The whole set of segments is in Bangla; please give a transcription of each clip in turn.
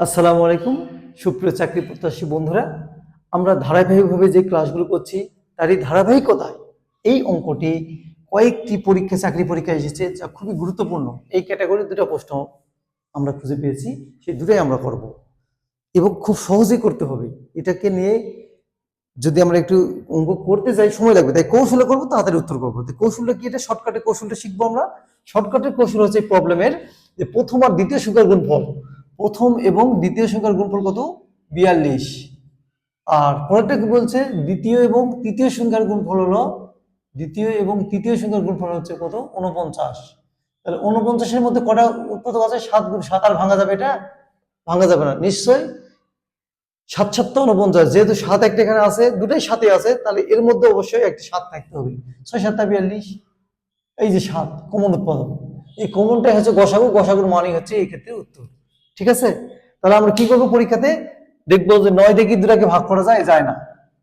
আসসালামু আলাইকুম, সুপ্রিয় চাকরি প্রত্যাশী বন্ধুরা। আমরা ধারাবাহিকভাবে যে ক্লাসগুলো করছি, তারই ধারাবাহিকতায় এই অঙ্কটি কয়েকটি পরীক্ষা, চাকরি পরীক্ষা এসেছে যা খুবই গুরুত্বপূর্ণ। এই ক্যাটাগরির দুটো প্রশ্ন আমরা খুঁজে পেয়েছি, সেই দুটোই আমরা করব। এবং খুব সহজেই করতে হবে। এটাকে নিয়ে যদি আমরা একটু অঙ্ক করতে যাই, সময় লাগবে। তাই কৌশলে করব, তাড়াতাড়ি উত্তর করব। কৌশলটা কি এটা? শর্টকাটে কৌশলটা শিখব আমরা। শর্টকাটের কৌশল হচ্ছে প্রবলেমের যে প্রথম আর দ্বিতীয় সংখ্যার গুণফল। প্রথম এবং দ্বিতীয় সংখ্যার গুণফল কত? বিয়াল্লিশ। আর পরেরটা কি বলছে? দ্বিতীয় এবং তৃতীয় সংখ্যার গুণফল হলো, দ্বিতীয় এবং তৃতীয় সংখ্যার গুণফল হচ্ছে কত? উনপঞ্চাশ তাহলে উনপঞ্চাশের মধ্যে কটা উৎপাদক আছে? সাত গুণ সাত আর ভাঙা যাবে এটা? ভাঙা যাবে না, নিশ্চয়ই। সাত সাতটা উনপঞ্চাশ যেহেতু সাত একটা এখানে আছে, দুটাই সাথে আছে, তাহলে এর মধ্যে অবশ্যই একটি সাত থাকতে হবে। ছয়, সাতটা বিয়াল্লিশ। এই যে সাত, কমন উৎপাদন এই কমনটাই হচ্ছে গসাগু, গসাগুর মানেই হচ্ছে এই ক্ষেত্রে উত্তর। ঠিক আছে? তাহলে আমরা কি করব পরীক্ষাতে? দেখব যে নয় দেখি দুটাকে ভাগ করা যায় যায় না।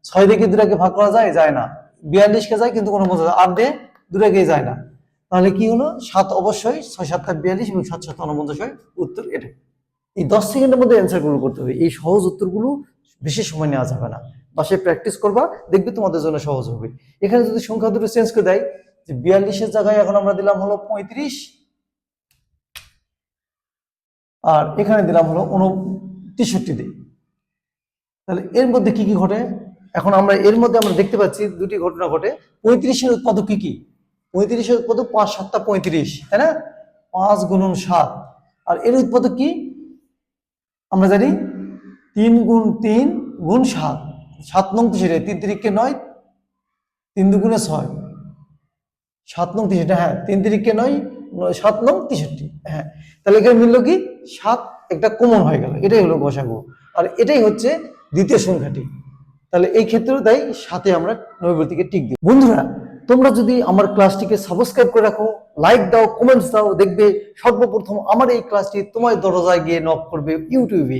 ছয় দেখি দুটাকে ভাগ করা যায় যায় না। বিয়াল্লিশকে যায় কিন্তু কোনো বোঝা আট দিয়ে দুটাকেই যায় না। তাহলে কি হলো? সাত অবশ্যই, ছয় সাতটা বিয়াল্লিশ এবং সাত সাত উনপঞ্চাশ হয় উত্তর এটা। এই দশ সেকেন্ডের মধ্যে অ্যান্সারগুলো করতে হবে। এই সহজ উত্তরগুলো বেশি সময় নেওয়া যাবে না। বাসায় প্র্যাকটিস করবা, দেখবে তোমাদের জন্য সহজ হবে। এখানে যদি সংখ্যা দুটো চেঞ্জ করে দেয়, যে বিয়াল্লিশের জায়গায় এখন আমরা দিলাম হলো পঁয়ত্রিশ আর এখানে দিলাম হলো উন তেষট্টি দিই তাহলে এর মধ্যে কি কি ঘটে? এখন আমরা এর মধ্যে আমরা দেখতে পাচ্ছি দুটি ঘটনা ঘটে। পঁয়ত্রিশের উৎপাদক কি কি? পঁয়ত্রিশের উৎপাদক পাঁচ সাতটা পঁয়ত্রিশ তাই না? পাঁচ গুণন সাত। আর এর উৎপাদক কি? আমরা জানি তিন গুণ তিন গুণ সাত। সাত নং তেষট্টি তিন তিরিখকে নয় তিন দুগুণে ছয়। সাত নং তেষট্টি হ্যাঁ তিন তিরিখকে নয়, সাত নং তেষট্টি হ্যাঁ। তাহলে এখানে মিলল কি? সাত একটা কমন হয়ে গেল। এটাই হলো গসাগু আর এটাই হচ্ছে দ্বিতীয় সংখ্যাটি। তাহলে এই ক্ষেত্রেও তাই সাথে আমরা নৈবর্তিকে টিক দিই। বন্ধুরা, তোমরা যদি আমার ক্লাসটিকে সাবস্ক্রাইব করে রাখো লাইক দাও কমেন্টস দাও, দেখবে সর্বপ্রথম আমার এই ক্লাসটি তোমার দরজায় গিয়ে নক করবে ইউটিউবে।